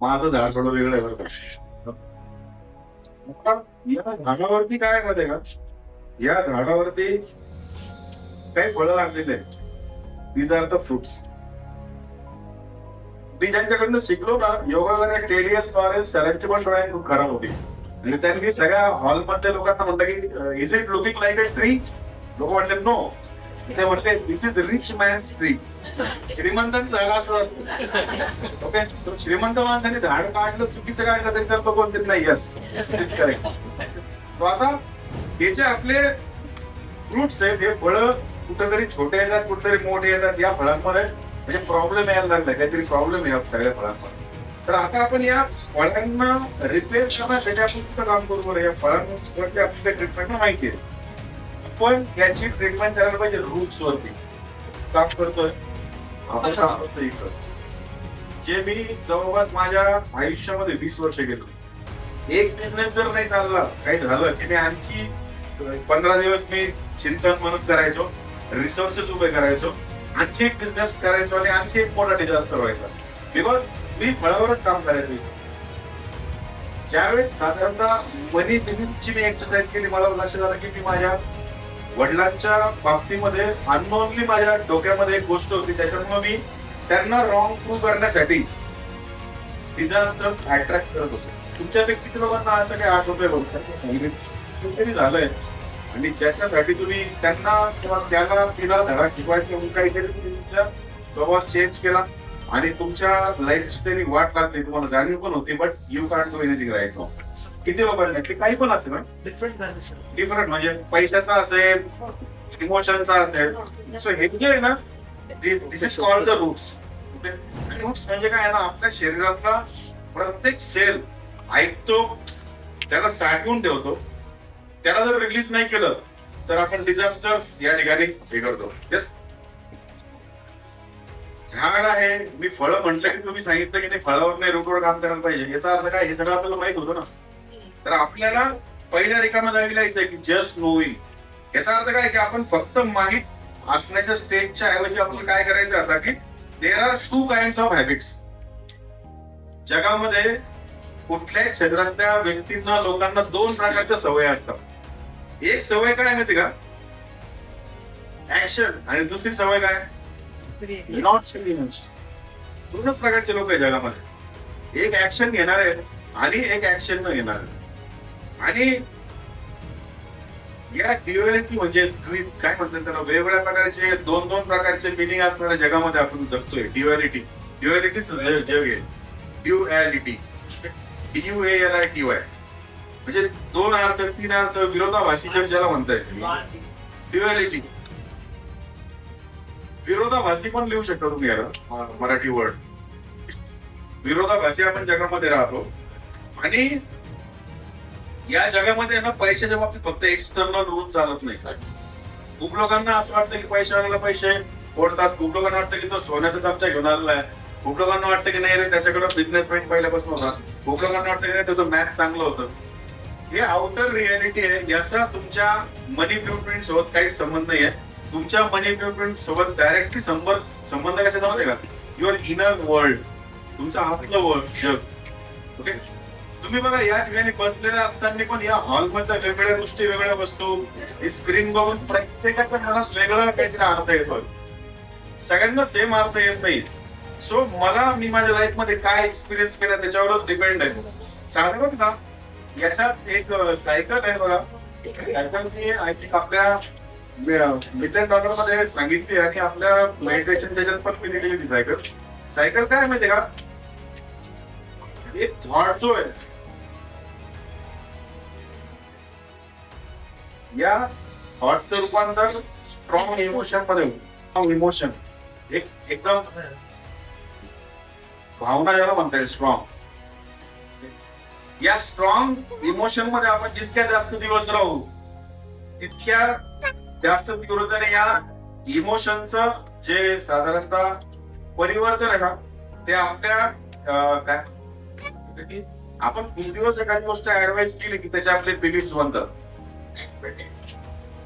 माझं झाड थोडं वेगळं आहे बरं का. या झाडावरती काय मध्ये का? या झाडावरती काही फळं लागलेली आहेत. दीज आर द फ्रुट्स मी ज्यांच्याकडनं शिकलो ना योगा टेरियस नॉलेज सरांची पण ड्रॉइंग खूप खराब होती. आणि त्यांनी सगळ्या हॉलमधल्या लोकांना म्हणतात की is it looking like a tree लोक म्हणले नो ते म्हणते this is rich man's tree श्रीमंतांची जागा असं असतं. ओके श्रीमंत माणसाने झाड काढलं चुकीचं काढलं तरी त्याला बघून देत नाही यस करेक्ट तो आता हे जे आपले फ्रुट्स आहेत हे फळं कुठेतरी छोटे येतात कुठेतरी मोठे येतात या फळांमध्ये म्हणजे प्रॉब्लेम यायला लागलाय. काहीतरी प्रॉब्लेम आहे सगळ्या फळांमध्ये. तर आता आपण या फळांना रिपेअर करण्यासाठी आपण कुठं काम करू बरं? या फळांवरती आपल्या ट्रीटमेंट माहिती आहे. पण याची ट्रीटमेंट करायला पाहिजे रूट्स वरती. काम करतोय. आपण काम करतोय इकडं. जे मी जवळपास माझ्या आयुष्यामध्ये वीस वर्ष गेलो. एक बिझनेस जर नाही चालला काही झालं की मी आणखी पंधरा दिवस मी चिंतन म्हणून करायचो रिसोर्सेस उभे करायचो आणखी एक बिझनेस करायचो आणि आणखी एक मोठा डिझास्टर व्हायचा. बिकॉज मी फळावरच काम करायचो. ज्यावेळेस साधारणतः मनी बिझनेसची मी एक्सरसाइज केली मला लक्षात आलं की मी माझ्या वडिलांच्या बाबतीमध्ये अननोनली माझ्या डोक्यामध्ये एक गोष्ट होती त्याच्यामुळे मी त्यांना रॉंग प्रूव्ह करण्यासाठी डिझास्टर्स अट्रॅक्ट करत होतो. तुमच्यापैकी किती लोकांना असं काही आठ रुपये बघायचं झालंय. आणि ज्याच्यासाठी तुम्ही त्यांना किंवा त्याला तिला धडा किंवा काहीतरी तुम्ही तुमच्या स्वभाव चेंज केला. आणि तुमच्या लाईफची तरी वाट लागली तुम्हाला जाणीव पण होती but you can't do anything right no किती लोकांना ते काही पण असेल ना डिफरंट डिफरंट म्हणजे पैशाचा असेल इमोशनचा असेल. सो हे जे आहे ना this is called the roots roots म्हणजे काय ना आपल्या शरीरातला प्रत्येक सेल ऐकतो त्याला साठवून ठेवतो. त्याला जर रिलीज नाही केलं तर आपण डिझास्टर्स या ठिकाणी हे करतो. येस झाड आहे. मी फळं म्हटलं की तुम्ही सांगितलं की नाही फळावर नाही रूटवर काम करायला पाहिजे. याचा अर्थ काय? हे सगळं आपल्याला माहीत होतं ना. तर आपल्याला पहिल्या रिकामा जागी लिहायचंय की जस्ट नोईंग याचा अर्थ काय? की आपण फक्त माहीत असण्याच्या स्टेजच्या ऐवजी आपल्याला काय करायचं आता की there are two kind of habits जगामध्ये कुठल्याही क्षेत्रातल्या व्यक्तींना लोकांना दोन प्रकारच्या सवय असतात. एक सवय काय माहिती का? ऍक्शन आणि दुसरी सवय काय? नॉट दोनच प्रकारचे लोक आहे जगामध्ये. एक ऍक्शन घेणारे आणि एक ऍक्शन न घेणारे. आणि या ड्युएलिटी म्हणजे तुम्ही काय म्हणतात त्याला? वेगवेगळ्या प्रकारचे दोन दोन प्रकारचे मिनिंग असणाऱ्या जगामध्ये आपण जगतोय. ड्युएलिटी ड्युएलिटी जग आहे. Duality D A L I T Y म्हणजे दोन अर्थ तीन अर्थ विरोधाभासी जग ज्याला म्हणताय. ड्युएलिटी विरोधाभासी पण लिहू शकता तुम्ही याला मराठी वर्ड विरोधाभासी आपण जगामध्ये राहतो. आणि या जगामध्ये ना पैशाच्या बाबतीत फक्त एक्सटर्नल रूल चालत नाही खूप लोकांना असं वाटतं की पैशावाल्याला पैसे ओढतात. खूप लोकांना वाटतं की तो सोन्याचा चमचा घेऊन आलेला आहे. खूप लोकांना वाटतं की नाही रे त्याच्याकडे बिझनेस माइंड पहिल्यापासून होता. खूप लोकांना वाटतं की नाही त्याचं मॅथ चांगलं होतं. हे आउटर रियालिटी आहे. याचा तुमच्या मनी ब्लूप्रिंट सोबत काही संबंध नाही आहे तुमच्या मनी ब्लूप्रिंट सोबत डायरेक्टली संबंध संबंध कशा जाऊ का? युअर इनर वर्ल्ड तुमचं आतलं वर्ल्ड जग. ओके तुम्ही बघा या ठिकाणी बसलेल्या असताना पण या हॉलमधल्या वेगवेगळ्या गोष्टी वेगळ्या वस्तू ही स्क्रीन बघून प्रत्येकाच्या मनात वेगळा काहीतरी अर्थ येतो. सगळ्यांना सेम अर्थ येत नाही. सो मला मी माझ्या लाईफमध्ये काय एक्सपिरियन्स केला त्याच्यावरच डिपेंड आहे. साधारण का? याच्यात एक सायकल आहे बघा. सायकल आय थिंक आपल्या मित्र डॉक्टरमध्ये सांगितली आणि आपल्या मेडिटेशनच्या पण मी दिलेली ती सायकल. सायकल काय माहितीये का? एक थॉट जो आहे या थॉटचं रूपांतर स्ट्रॉंग इमोशनमध्ये स्ट्रॉंग इमोशन एक एकदम भावना याला म्हणता येईल स्ट्रॉंग या स्ट्रॉंग इमोशनमध्ये आपण जितक्या जास्त दिवस राहू तितक्या जास्त तीव्रतेने या इमोशनच जे साधारणतः परिवर्तन आहे ना ते आपल्या काय? म्हणजे आपण खूप दिवस एखादी गोष्ट ऍडवाइस केली की त्याचे आपले बिलीफ बनतात.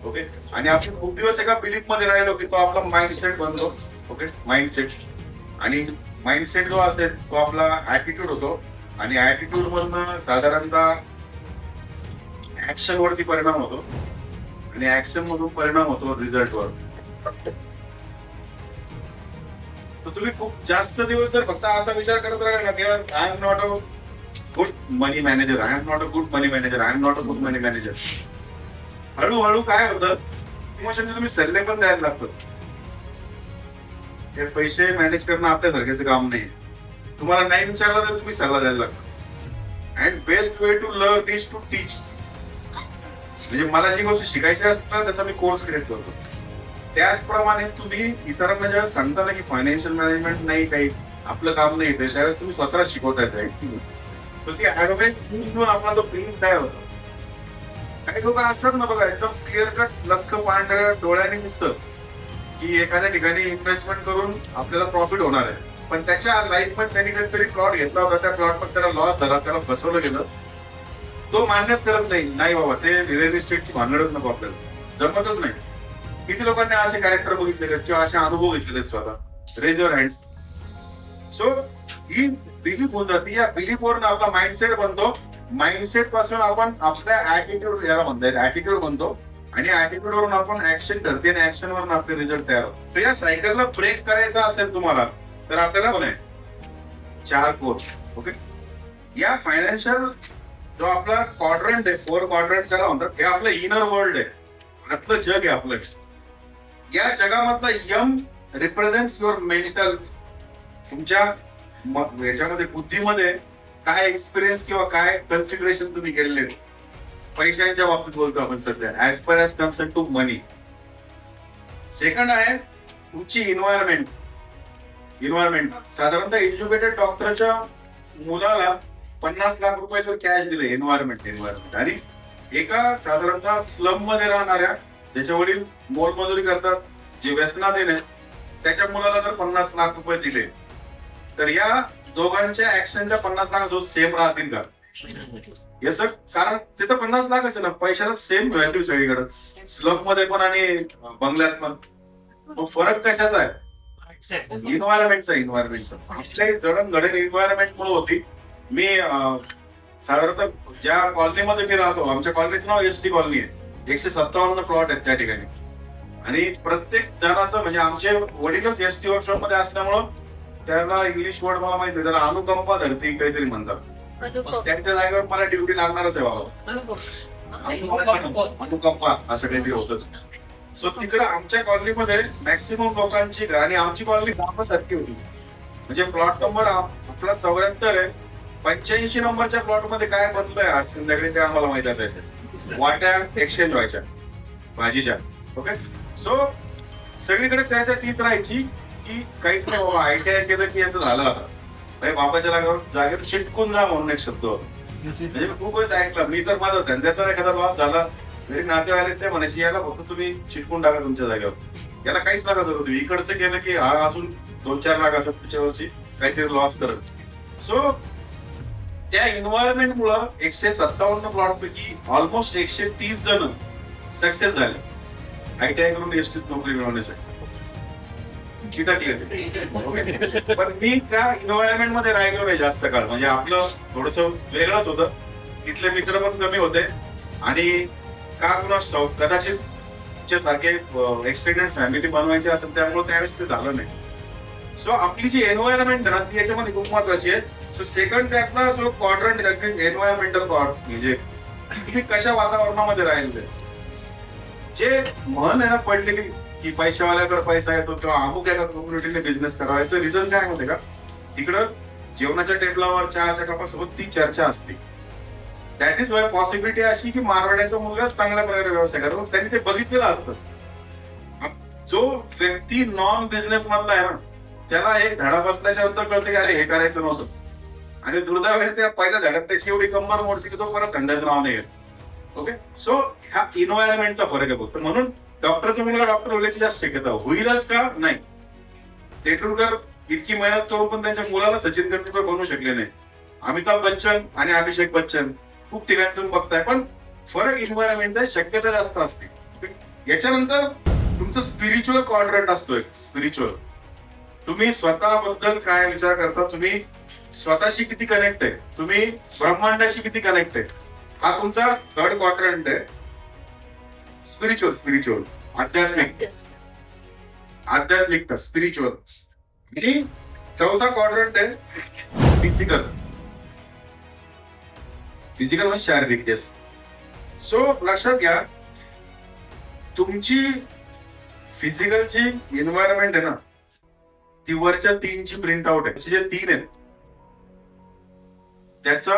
ओके आणि आपण खूप दिवस एका बिलीफमध्ये राहिलो की तो आपला माइंडसेट बनतो. ओके माइंडसेट आणि माइंडसेट जो असेल तो आपला ऍटिट्यूड होतो. आणि ऍटिट्यूड मधनं साधारणतः ऍक्शन वरती परिणाम होतो. आणि ऍक्शन मधून परिणाम होतो रिझल्ट वर. तुम्ही खूप जास्त दिवस जर फक्त असा विचार करत राहिला ना की I am not a good money manager I am not a good money manager I am not a good money manager हळूहळू काय होतं इमोशन तुम्ही सल्ले पण द्यायला लागतात. हे पैसे मॅनेज करणं आपल्यासारख्याचं काम नाही. तुम्हाला नाही विचारलं तर तुम्ही सल्ला द्यायला लागतो and best way to learn is to teach म्हणजे मला जी गोष्ट शिकायची असते ना त्याचा मी कोर्स क्रिएट करतो. त्याचप्रमाणे तुम्ही इतरांना ज्यावेळेस सांगता ना की फायनान्शियल मॅनेजमेंट नाही काही आपलं काम नाही ते त्यावेळेस तुम्ही स्वतःला शिकवताय ऍक्च्युली सो ती ऍडव्हाइस घेऊन आपला तो बिझनेस तयार होतो. काही लोक असतात ना बघा एकदम क्लिअर कट लख पांढऱ्या डोळ्याने दिसतं की एखाद्या ठिकाणी इन्व्हेस्टमेंट करून आपल्याला प्रॉफिट होणार आहे. पण त्याच्या लाईफमध्ये त्यांनी कधीतरी प्लॉट घेतला होता त्या प्लॉटमध्ये त्याला लॉस झाला त्याला फसवलं गेलं. तो मान्यच करत नाही. नाही बाबा ते रिअल इस्टेटची भानगडच नको आपल्याला. जमतच नाही. किती लोकांनी असे कॅरेक्टर बघितलेले किंवा असे अनुभव घेतलेले स्वतः? रेज युअर हँड्स सो ही बिलीफ होऊन जाते. या बिलीफ वरून आपला माइंडसेट बनतो. माइंडसेटपासून आपण आपल्या ऍटिट्यूड याला म्हणता ऍटिट्यूड बनतो. आणि ऍटिट्यूड वरून आपण ऍक्शन धरते आणि ऍक्शन वरून आपले रिझल्ट तयार होतो तर या सायकलला ब्रेक करायचा असेल तुम्हाला तर आपल्याला चार कोर ओके या फायनान्शियल जो आपला क्वाड्रंट आहे फोर क्वाड्रंट ज्याला म्हणतात हे आपलं इनर वर्ल्ड आहे. आतलं जग आहे आपलं. या जगामधलं यम रिप्रेझेंट युअर मेंटल तुमच्या याच्यामध्ये बुद्धीमध्ये काय एक्सपिरियन्स किंवा काय कन्सिडरेशन तुम्ही केलेले पैशांच्या बाबतीत बोलतो आपण सध्या. As per as concern to money second आहे तुमची इन्व्हायरमेंट इन्व्हायरमेंट साधारणतः एज्युकेटेड डॉक्टरच्या मुलाला पन्नास लाख रुपयाचं कॅश दिले एन्व्हायरमेंट एन्व्हायरमेंट आणि एका साधारणतः स्लममध्ये राहणाऱ्या ज्याच्या वडील मोलमजुरी करतात जे व्यसनात आहे त्याच्या मुलाला जर पन्नास लाख रुपये दिले तर या दोघांच्या ऍक्शनच्या पन्नास लाख सेम राहतील का? याचं कारण तिथं पन्नास लाख असेल ना पैशाला सेम व्हॅल्यू सगळीकडे. स्लममध्ये पण आणि बंगल्यात पण. तो फरक कशाचा आहे? इन्व्हायरमेंटचा इन्व्हायरमेंटचा आपल्या जडणघडण इन्व्हायरमेंट मुळे होती. मी साधारणतः ज्या कॉलनीमध्ये मी राहतो आमच्या कॉलनीचं नाव एस टी कॉलनी आहे. एकशे सत्तावन्न प्लॉट आहेत त्या ठिकाणी. आणि प्रत्येक जणाचं म्हणजे आमचे वडीलच एस टी वर्कशॉपमध्ये असल्यामुळं त्याला इंग्लिश वर्ड मला माहिती त्याला अनुकंपा धरती काहीतरी म्हणतात. त्यांच्या जागेवर मला ड्युटी लागणारच आहे बाबा. अनुकंपा. अनुकंपा असं काहीतरी होतं. सो तिकडे आमच्या कॉलनीमध्ये मॅक्सिमम लोकांची आणि आमची कॉलनी गावासारखी होती. म्हणजे प्लॉट नंबर आपला चौऱ्याहत्तर आहे. पंच्याऐंशी नंबरच्या प्लॉटमध्ये काय बनलंय आज संध्याकाळी ते आम्हाला माहीत असायचं. वाट्या एक्सचेंज व्हायच्या भाजीच्या ओके सो सगळीकडे चर्चा तीच राहायची की काहीच नाही बाबा आय टी आय केलं की याचं झालं आता. बापाच्या जागेवर जागेवर चिटकून जा म्हणून एक शब्द म्हणजे मी खूप वेळेस ऐकलं. मी तर माझा धंद्याचा एखादा लॉस झाला तरी नातेवाईक ते म्हणायचे याला फक्त तुम्ही चिटकून टाका तुमच्या जागेवर. याला काहीच नका करू तुम्ही इकडचं केलं की हा अजून दोन चार लाख असतात वर्षी काहीतरी लॉस करत. सो त्या एन्व्हायरमेंट मुळे एकशे सत्तावन्न प्लॉट पैकी ऑलमोस्ट एकशे तीस जण सक्सेस झाले. आय टी आय करून एसटीत नोकरी मिळवण्यासाठी. चिटकले पण मी त्या इन्व्हायरमेंटमध्ये राहिलो नाही जास्त काळ. म्हणजे आपलं थोडस वेगळंच होतं. तिथले मित्र पण कमी होते. आणि का कुणास ठाऊक कदाचित सारखे एक्सटेंडेड फॅमिली बनवायची असेल त्यामुळे त्यावेळेस ते झालं नाही. सो आपली जी एन्व्हायरमेंट ना ती याच्यामध्ये खूप महत्वाची आहे. सो सेकंड त्यातला जो क्वाड्रंट एन्व्हायरमेंटल म्हणजे तुम्ही कशा वातावरणामध्ये राहिले जे म्हण आहे ना पडलेली की पैशावाल्याकडे पैसा येतो किंवा अमुक एका कम्युनिटीने बिझनेस करायचं रिझन काय होते का? तिकडं जेवणाच्या टेबलावर चहाच्या कपासोबत ती चर्चा असते. दॅट इज वाय पॉसिबिलिटी अशी की मारवाड्याचा मुलगा चांगल्या प्रकारे व्यवसाय करतो. त्यांनी ते बघितलेलं असतं. जो व्यक्ती नॉन बिझनेस मधला आहे ना त्याला एक धडा बसल्याच्या नंतर कळतं की अरे हे करायचं नव्हतं. आणि दुर्दैवाने त्या पहिल्या झाडात त्याची एवढी कंबर मोडते की तो परत धंद्याचं नाव नाही घेत. ओके सो ह्या इन्व्हायरमेंटचा फरक आहे फक्त म्हणून डॉक्टरचा मुलगा डॉक्टर होण्याची जास्त शक्यता होईलच का? नाही. तेंडुलकर इतकी मेहनत करून पण त्यांच्या मुलाला सचिन तेंडुलकर बनवू शकले नाही. अमिताभ बच्चन आणि अभिषेक बच्चन खूप ठिकाणी तुम्ही बघताय. पण फरक इन्व्हायरमेंटचा शक्यता जास्त असते. याच्यानंतर तुमचं स्पिरिच्युअल कॉन्ट्रेंट असतो एक स्पिरिच्युअल तुम्ही स्वतःबद्दल काय विचार करता? तुम्ही स्वतःशी किती कनेक्ट आहे? तुम्ही ब्रह्मांडाशी किती कनेक्ट आहे? हा तुमचा थर्ड क्वाड्रंट आहे. स्पिरिच्युअल स्पिरिच्युअल आध्यात्मिक. आध्यात्मिकता स्पिरिच्युअल आणि चौथा क्वाड्रंट आहे फिजिकल फिजिकल म्हणजे शारीरिक येस सो लक्षात घ्या तुमची फिजिकलची एन्व्हायरमेंट आहे ना ती वरच्या तीनची प्रिंट आउट आहे. जे तीन आहेत त्याचा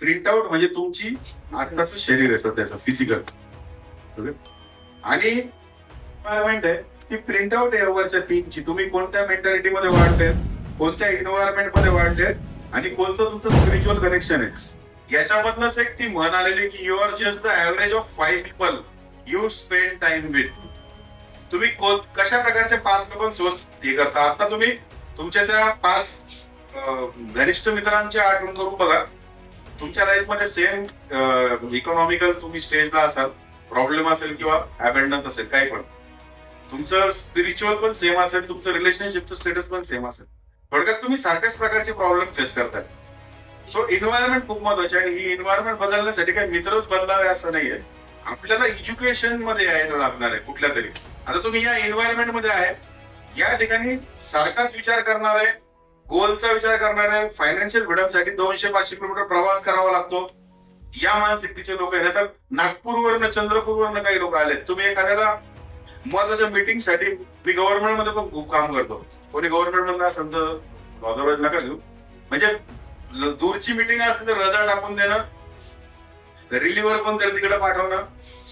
प्रिंट आउट म्हणजे तुमची आत्ताचं शरीर आहे सध्याचं फिजिकल आणि एन्व्हायरमेंट आहे ती प्रिंट आउट आहे वरच्या तीनची तुम्ही कोणत्या मेंटॅलिटी मध्ये वाढले कोणत्या एन्व्हायरमेंटमध्ये वाढले आणि कोणतं तुमचं स्पिरिच्युअल कनेक्शन आहे? याच्यामधनच एक ती म्हण आलेली की you are just the average of five people you spend time with तुम्ही कशा प्रकारच्या पाच लोकांसोबत हे करता? आता तुम्ही तुमच्या त्या पाच घनिष्ठ मित्रांची आठवण करून बघा. तुमच्या लाईफमध्ये सेम इकॉनॉमिकल तुम्ही स्टेजला असाल प्रॉब्लेम असेल किंवा अबेंडन्स असेल काही पण. तुमचं स्पिरिच्युअल पण सेम असेल तुमचं रिलेशनशिपचं स्टेटस पण सेम असेल. थोडक्यात तुम्ही सारख्याच प्रकारचे प्रॉब्लेम फेस करताय. सो इन्व्हायरमेंट खूप महत्वाची आणि ही इन्व्हायरमेंट बदलण्यासाठी काही मित्रच बदलावे असं नाहीये. आपल्याला एज्युकेशनमध्ये यायला लागणार आहे कुठल्या तरी. आता तुम्ही या एन्व्हायरमेंटमध्ये आहे या ठिकाणी सारखाच विचार करणार आहे गोलचा विचार करणारे फायनान्शियल फ्रीडमसाठी दोनशे पाचशे किलोमीटर प्रवास करावा लागतो. या मानसिकतेचे लोक आहे तर नागपूरवरनं चंद्रपूरवरनं काही लोक आले तुम्ही एखाद्याला महत्त्वाच्या मीटिंगसाठी मी गव्हर्नमेंटमध्ये पण खूप काम करतो. कोणी गव्हर्नमेंटमध्ये असेल तर अदरवाईज नका घेऊ. म्हणजे दूरची मीटिंग असेल तर रजा टाकून देणं रिलीवर पण तर तिकडे पाठवणं.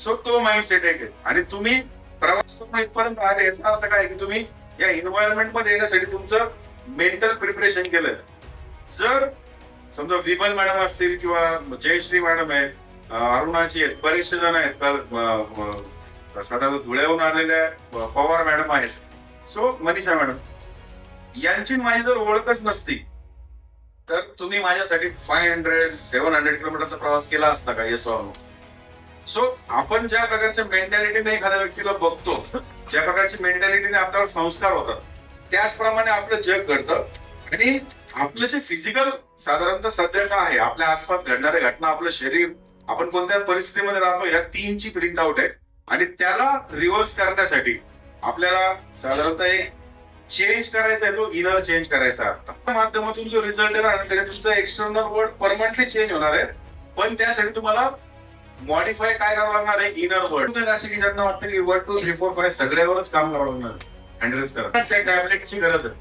सो तो माइंड सेट आहे. आणि तुम्ही प्रवास करून इथपर्यंत आले याचा अर्थ काय की तुम्ही या एन्व्हायरमेंटमध्ये येण्यासाठी तुमचं मेंटल प्रिपरेशन केलं. जर समजा विमल मॅडम असतील किंवा जयश्री मॅडम आहे अरुणाची आहेत बरेचसे जण आहेत तर साधारण धुळ्याहून आलेल्या पवार मॅडम आहेत. सो मनीषा मॅडम यांची माझी जर ओळखच नसती तर तुम्ही माझ्यासाठी फाय हंड्रेड सेव्हन हंड्रेड किलोमीटरचा प्रवास केला असता का? येस सो आपण ज्या प्रकारच्या मेंटॅलिटीने एखाद्या व्यक्तीला बघतो ज्या प्रकारची मेंटॅलिटीने आपल्यावर संस्कार होतात त्याचप्रमाणे आपलं जग घडतं. आणि आपलं जे फिजिकल साधारणतः सध्याचं आहे आपल्या आसपास घडणाऱ्या घटना आपलं शरीर आपण कोणत्या परिस्थितीमध्ये राहतो या तीनची प्रिंट आउट आहे आणि त्याला रिव्हर्स करण्यासाठी आपल्याला साधारणतः एक चेंज करायचा आहे तो इनर चेंज करायचा आहे. माध्यमातून जो रिझल्ट येणार आहे त्याने तुमचं एक्सटर्नल वर्ड परमनंटली चेंज होणार आहे. पण त्यासाठी तुम्हाला मॉडिफाय काय करावं लागणार आहे? इनर वर्ड असे की ज्यांना वाटतं की one two three four five सगळ्यावरच काम करावं लागणार हँडलच करा. त्या टॅबलेटची गरज आहे.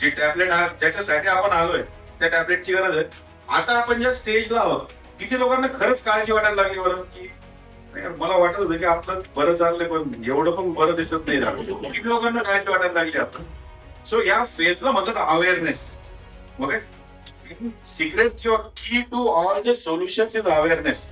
जी टॅबलेट ज्याच्यासाठी आपण आलोय त्या टॅबलेटची गरज आहे. आता आपण ज्या स्टेजला आहोत किती लोकांना खरंच काळजी वाटायला लागली बरं की नाही मला वाटत होतं की आपलं बरं चाललंय पण एवढं पण बरं दिसत नाही किती लोकांना काळजी वाटायला लागली आता. सो या फेजला म्हणतात अवेअरनेस ओके सिक्रेट किंवा key to all the solutions is awareness